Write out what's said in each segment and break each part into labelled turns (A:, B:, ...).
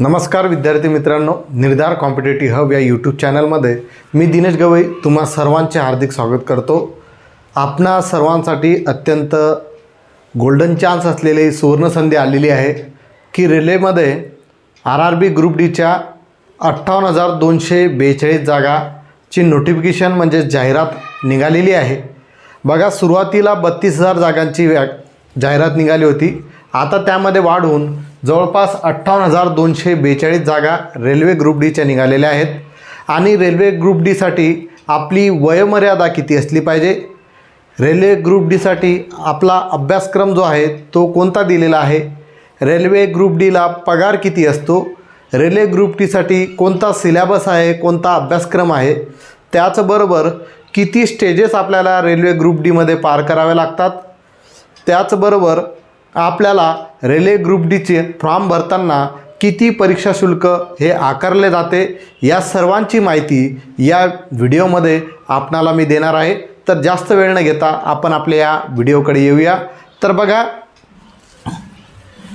A: नमस्कार विद्यार्थी मित्रांनो निर्धार कॉम्पिटेटिव्ह हब या यूट्यूब चॅनलमध्ये मी दिनेश गवई तुम्हा सर्वांचे हार्दिक स्वागत करतो. आपणा सर्वांसाठी अत्यंत गोल्डन चान्स असलेली सुवर्णसंधी आलेली आहे की रेल्वेमध्ये आर आर बी ग्रुप डीच्या अठ्ठावन्न हजार दोनशे बेचाळीस जागाची नोटिफिकेशन म्हणजे जाहिरात निघालेली आहे. बघा सुरुवातीला बत्तीस हजार जागांची व्या जाहिरात निघाली होती. आता त्यामध्ये वाढून जवळपास अठ्ठावन्न हजार दोनशे बेचाळीस जागा रेल्वे ग्रुप डीच्या निघालेल्या आहेत. आणि रेल्वे ग्रुप डीसाठी आपली वयोमर्यादा किती असली पाहिजे? रेल्वे ग्रुप डीसाठी आपला अभ्यासक्रम जो आहे तो कोणता दिलेला आहे? रेल्वे ग्रुप डीला पगार किती असतो? रेल्वे ग्रुप डीसाठी कोणता सिलेबस आहे कोणता अभ्यासक्रम आहे? त्याचबरोबर किती स्टेजेस आपल्याला रेल्वे ग्रुप डीमध्ये पार करावे लागतात? त्याचबरोबर आपल्याला रेल्वे ग्रुप डीचे फॉर्म भरताना किती परीक्षा शुल्क हे आकारले जाते या सर्वांची माहिती या व्हिडिओमध्ये आपणाला मी देणार आहे. तर जास्त वेळ न घेता आपण आपल्या या व्हिडिओकडे येऊया. तर बघा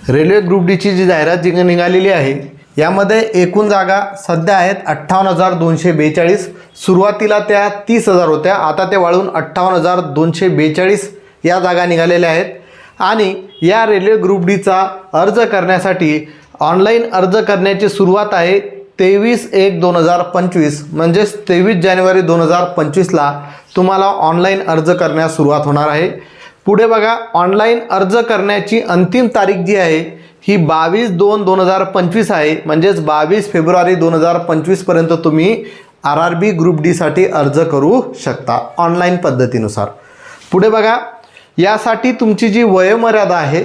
A: रेल्वे ग्रुप डीची जी जाहिरात जी निघालेली आहे यामध्ये एकूण जागा सध्या आहेत अठ्ठावन्न हजार दोनशे बेचाळीस. सुरुवातीला त्या तीस हजार होत्या आता ते वाळून अठ्ठावन्न हजार दोनशे बेचाळीस या जागा निघालेल्या आहेत. आणि या रेल्वे ग्रुप डीचा अर्ज करण्यासाठी ऑनलाईन अर्ज करण्याची सुरुवात आहे तेवीस एक दोन हजार पंचवीस म्हणजेच तेवीस जानेवारी दोन हजार पंचवीसला तुम्हाला ऑनलाईन अर्ज करण्यास सुरुवात होणार आहे. पुढे बघा ऑनलाईन अर्ज करण्याची अंतिम तारीख जी आहे ही बावीस दोन दोन हजार पंचवीस आहे म्हणजेच बावीस फेब्रुवारी दोन हजार पंचवीसपर्यंत तुम्ही आर आर बी ग्रुप डीसाठी अर्ज करू शकता ऑनलाईन पद्धतीनुसार. पुढे बघा यासाठी तुमची जी वयोमर्यादा आहे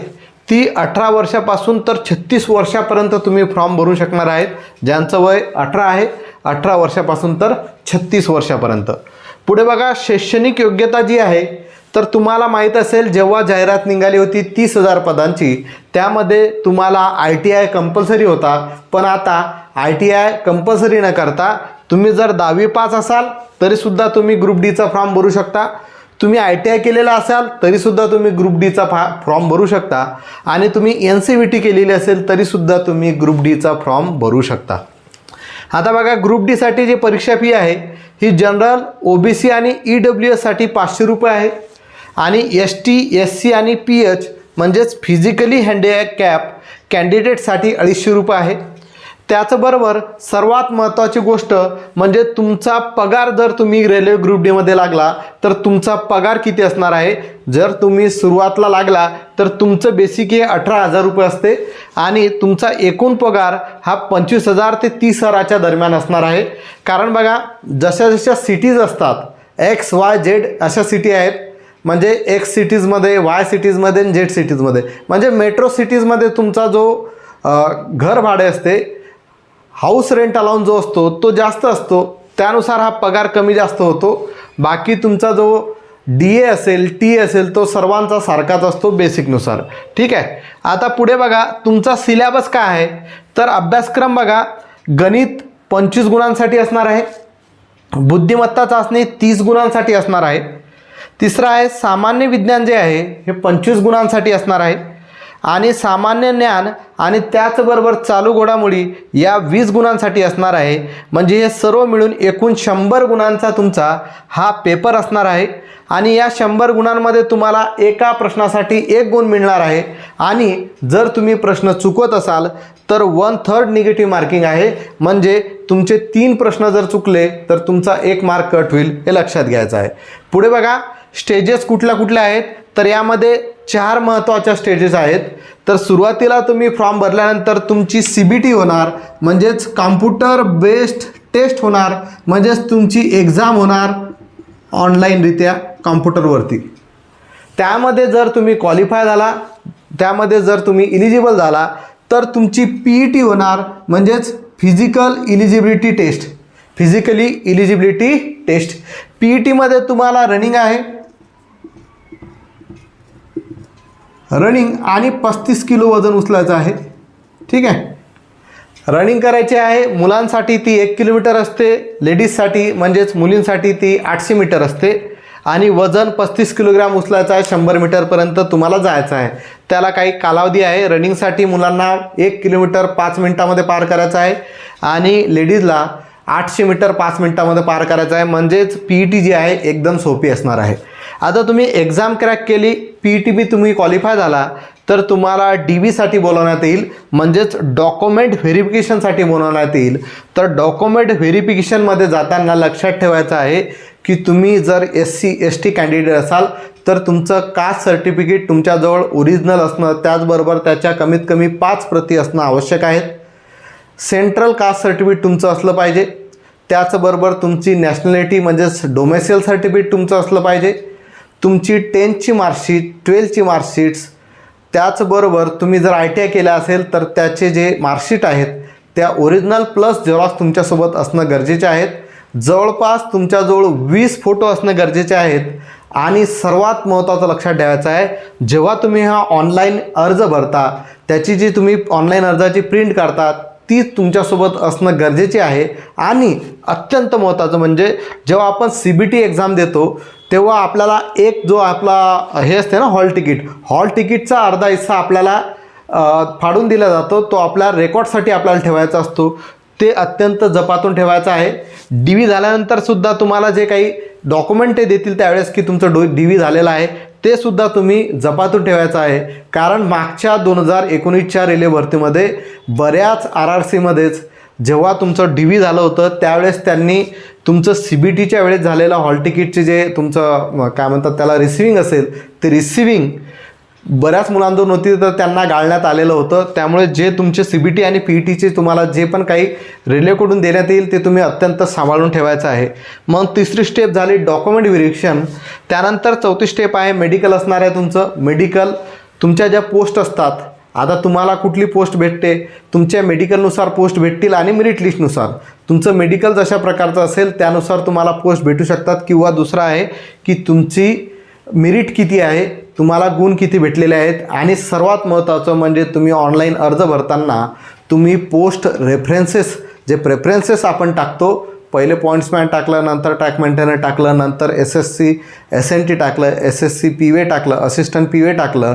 A: ती अठरा वर्षापासून तर छत्तीस वर्षापर्यंत तुम्ही फॉर्म भरू शकणार आहेत. ज्यांचं वय अठरा आहे अठरा वर्षापासून तर छत्तीस वर्षापर्यंत. पुढे बघा शैक्षणिक योग्यता जी आहे तर तुम्हाला माहीत असेल जेव्हा जाहिरात निघाली होती तीस हजार पदांची त्यामध्ये तुम्हाला आय टी आय कंपल्सरी होता. पण आता आय टी आय कंपल्सरी न करता तुम्ही जर दहावी पास असाल तरीसुद्धा तुम्ही ग्रुप डीचा फॉर्म भरू शकता. तुम्ही आय टी आय केलेला असाल तरीसुद्धा तुम्ही ग्रुप डीचा फा फॉर्म भरू शकता. आणि तुम्ही एन सी व्ही टी केलेली असेल तरीसुद्धा तुम्ही ग्रुप डीचा फॉर्म भरू शकता. आता बघा ग्रुप डीसाठी जी परीक्षा फी आहे ही जनरल ओ बी सी आणि ई डब्ल्यू एससाठी पाचशे रुपये आहे. आणि एस टी एस सी आणि पी एच म्हणजेच फिजिकली हँडिकॅप कॅन्डिडेटसाठी अडीचशे रुपये आहे. त्याचबरोबर सर्वात महत्त्वाची गोष्ट म्हणजे तुमचा पगार जर तुम्ही रेल्वे ग्रुप डीमध्ये लागला तर तुमचा पगार किती असणार आहे? जर तुम्ही सुरुवातला लागला तर तुमचं बेसिक हे अठरा हजार रुपये असते आणि तुमचा एकूण पगार हा पंचवीस हजार ते तीस हजाराच्या दरम्यान असणार आहे. कारण बघा जशा जशा सिटीज असतात एक्स वाय झेड अशा सिटी आहेत म्हणजे एक्स सिटीजमध्ये वाय सिटीजमध्ये आणि झेड सिटीजमध्ये म्हणजे मेट्रो सिटीजमध्ये तुमचा जो घर भाडे असते हाऊस रेंट अलाउन जो असतो तो जास्त असतो. त्यानुसार हा पगार कमी जास्त होतो. बाकी तुमचा जो डी ए असेल टी असेल तो सर्वांचा सारखाच असतो बेसिकनुसार. ठीक आहे? आता पुढे बघा तुमचा सिलॅबस काय आहे? तर अभ्यासक्रम बघा गणित पंचवीस गुणांसाठी असणार आहे. बुद्धिमत्ता चाचणी तीस गुणांसाठी असणार आहे. तिसरं आहे सामान्य विज्ञान जे आहे हे पंचवीस गुणांसाठी असणार आहे. आणि सामान्य ज्ञान आणि त्याचबरोबर चालू घोडामोडी या वीस गुणांसाठी असणार आहे. म्हणजे हे सर्व मिळून एकूण शंभर गुणांचा तुमचा हा पेपर असणार आहे. आणि या शंभर गुणांमध्ये तुम्हाला एका प्रश्नासाठी एक गुण मिळणार आहे. आणि जर तुम्ही प्रश्न चुकवत असाल तर वन थर्ड निगेटिव्ह मार्किंग आहे. म्हणजे तुमचे तीन प्रश्न जर चुकले तर तुमचा एक मार्क कट होईल हे लक्षात घ्यायचं आहे. पुढे बघा स्टेजेस कुठल्या कुठल्या आहेत तर यामध्ये चार महत्त्वाच्या स्टेजेस आहेत. तर सुरुवातीला तुम्ही फॉर्म भरल्यानंतर तुमची सी बी टी होणार म्हणजेच कॉम्प्युटर बेस्ड टेस्ट होणार म्हणजेच तुमची एक्झाम होणार ऑनलाईनरित्या कॉम्प्युटरवरती. त्यामध्ये जर तुम्ही क्वालिफाय झाला त्यामध्ये जर तुम्ही इलिजिबल झाला तर तुमची पी ई टी होणार म्हणजेच physical eligibility test physically eligibility test P E टीमध्ये तुम्हाला रनिंग आहे रनिंग आणि पस्तीस किलो वजन उचलायचं आहे. ठीक आहे? रनिंग करायची आहे मुलांसाठी ती एक किलोमीटर असते लेडीजसाठी म्हणजेच मुलींसाठी ती आठशे मीटर असते. आणि वजन पस्तीस किलोग्रॅम उचलायचं आहे शंभर मीटरपर्यंत तुम्हाला जायचं आहे. त्याला काही कालावधी आहे. रनिंगसाठी मुलांना एक किलोमीटर पाच मिनटामध्ये पार करायचं आहे. आणि लेडीजला आठशे मीटर पाच मिनटामध्ये पार करायचं आहे. म्हणजेच पी ई टी जी आहे एकदम सोपी असणार आहे. आता तुम्ही एक्झाम क्रॅक केली पी ई टी बी तुम्ही क्वालिफाय झाला तर तुम्हाला डी बीसाठी बोलवण्यात येईल. म्हणजेच डॉक्युमेंट व्हेरिफिकेशनसाठी बोलवण्यात येईल. तर डॉक्युमेंट व्हेरिफिकेशनमध्ये जाताना लक्षात ठेवायचं आहे की तुम्ही जर S C S T candidate असाल तर तुमचं कास्ट सर्टिफिकेट तुमच्याजवळ ओरिजिनल असणं त्याचबरोबर त्याच्या कमीत कमी पाच प्रती असणं आवश्यक आहेत सेंट्रल कास्ट सर्टिफिकेट तुमचं असलं पाहिजे. त्याचबरोबर तुमची नॅशनॅलिटी म्हणजेच डोमेसियल सर्टिफिकेट तुमचं असलं पाहिजे. तुमची टेन्थची मार्कशीट ट्वेल्थची मार्कशीट्स त्याचबरोबर तुम्ही जर आय टी आय केलं असेल तर त्याचे जे मार्कशीट आहेत त्या ओरिजिनल प्लस झेरॉक्स तुमच्यासोबत असणं गरजेचे आहेत. जवळपास तुमच्याजवळ वीस फोटो असणं गरजेचे आहेत. आणि सर्वात महत्त्वाचं लक्षात ठेवायचं आहे जेव्हा तुम्ही हा ऑनलाईन अर्ज भरता त्याची जी तुम्ही ऑनलाईन अर्जाची प्रिंट काढता ती तुमच्यासोबत असणं गरजेचे आहे. आणि अत्यंत महत्त्वाचं म्हणजे जेव्हा आपण सी बी टी एक्झाम देतो तेव्हा आपल्याला एक जो आपला हे असते ना हॉल तिकीट. हॉल तिकीटचा अर्धा हिस्सा आपल्याला फाडून दिला जातो. तो आपल्या रेकॉर्डसाठी आपल्याला ठेवायचा असतो. ते अत्यंत जपातून ठेवायचं आहे. डी व्ही झाल्यानंतरसुद्धा तुम्हाला जे काही डॉक्युमेंट ते देतील त्यावेळेस की तुमचं डो डी व्ही झालेलं आहे ते सुद्धा तुम्ही जपातून ठेवायचं आहे. कारण मागच्या दोन हजार एकोणीसच्या रेल्वे भरतीमध्ये बऱ्याच आर आर सीमध्येच जेव्हा तुमचं डी व्ही झालं होतं त्यावेळेस त्यांनी तुमचं सी बी टीच्या वेळेस झालेलं हॉल तिकीटचे जे तुमचं काय म्हणतात त्याला रिसिविंग असेल ते रिसिविंग बऱ्याच मुलांजवळ नव्हती तर त्यांना गाळण्यात आलेलं होतं. त्यामुळे जे तुमचे सी बी टी आणि पी ई टीचे तुम्हाला जे पण काही रेल्वेकडून देण्यात येईल ते तुम्ही अत्यंत सांभाळून ठेवायचं आहे. मग तिसरी स्टेप झाली डॉक्युमेंट व्हेरिफिकेशन त्यानंतर चौथी स्टेप आहे मेडिकल असणार आहे तुमचं मेडिकल तुमच्या ज्या पोस्ट असतात आता तुम्हाला कुठली पोस्ट भेटते? तुमच्या मेडिकलनुसार पोस्ट भेटतील आणि मेरिट लिस्टनुसार तुमचं मेडिकल जशा प्रकारचं असेल त्यानुसार तुम्हाला पोस्ट भेटू शकतात. किंवा दुसरं आहे की तुमची मेरिट किती आहे तुम्हाला गुण किती भेटलेले आहेत आणि सर्वात महत्त्वाचं म्हणजे तुम्ही ऑनलाईन अर्ज भरताना तुम्ही पोस्ट रेफरन्सेस जे प्रेफरन्सेस आपण टाकतो पहिले पॉईंट्समॅन टाकलं नंतर ट्रॅक मेंटेनर टाकलं नंतर S S C S N T टाकलं S S C P way टाकलं असिस्टंट पी वे टाकलं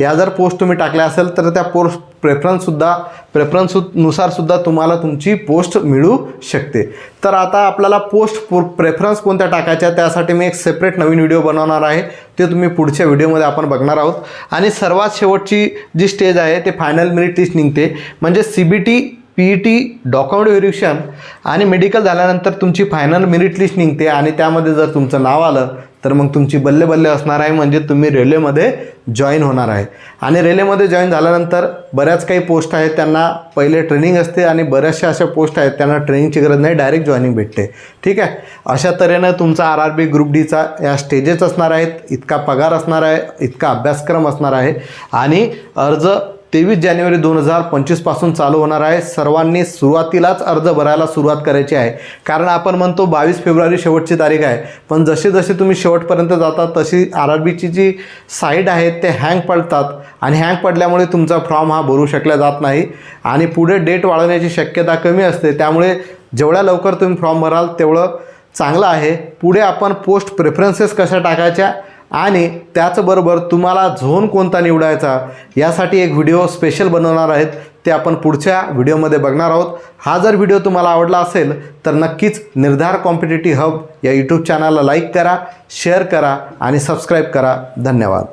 A: या जर पोस्ट तुम्ही टाकल्या असेल तर त्या पोस्ट प्रेफरन्ससुद्धा प्रेफरन्सनुसारसुद्धा तुम्हाला तुमची पोस्ट मिळू शकते. तर आता आपल्याला पोस्ट पो प्रेफरन्स कोणत्या टाकायच्या त्यासाठी मी एक सेपरेट नवीन व्हिडिओ बनवणार आहे. ते तुम्ही पुढच्या व्हिडिओमध्ये आपण बघणार आहोत. आणि सर्वात शेवटची जी स्टेज आहे ते फायनल मिनिट लिस्ट निघते. म्हणजे C B T P E T document verification आणि मेडिकल झाल्यानंतर तुमची फायनल मेरिट लिस्ट निघते. आणि त्यामध्ये जर तुमचं नाव आलं तर मग तुमची बल्ले बल्ले असणार आहे म्हणजे तुम्ही रेल्वेमध्ये जॉईन होणार आहे. आणि रेल्वेमध्ये जॉईन झाल्यानंतर बऱ्याच काही पोस्ट आहेत त्यांना पहिले ट्रेनिंग असते आणि बऱ्याचशा अशा पोस्ट आहेत त्यांना ट्रेनिंगची गरज नाही डायरेक्ट जॉईनिंग भेटते. ठीक आहे? अशा तऱ्हेनं तुमचा आर आर बी ग्रुप डीचा या स्टेजेस असणार आहेत इतका पगार असणार आहे इतका अभ्यासक्रम असणार आहे. आणि अर्ज तेवीस जानेवारी दोन हजार पंचवीसपासून चालू होणार आहे. सर्वांनी सुरुवातीलाच अर्ज भरायला सुरुवात करायची आहे. कारण आपण म्हणतो बावीस फेब्रुवारी शेवटची तारीख आहे. पण जसे जसे तुम्ही शेवटपर्यंत जाता तशी आर आर बीची जी साईट आहेत ते हँग पडतात. आणि हँग पडल्यामुळे तुमचा फॉर्म हा भरू शकला जात नाही. आणि पुढे डेट वाढवण्याची शक्यता कमी असते. त्यामुळे जेवढ्या लवकर तुम्ही फॉर्म भराल तेवढं चांगलं आहे. पुढे आपण पोस्ट प्रेफरन्सेस कशा टाकायच्या आणि त्याचबरोबर तुम्हाला झोन कोणता निवडायचा यासाठी एक व्हिडिओ स्पेशल बनवणार आहेत. ते आपण पुढच्या व्हिडिओमध्ये बघणार आहोत. हा जर व्हिडिओ तुम्हाला आवडला असेल तर नक्कीच निर्धार कॉम्पिटेटिव्ह हब या यूट्यूब चॅनलला लाईक करा शेअर करा आणि सबस्क्राईब करा. धन्यवाद.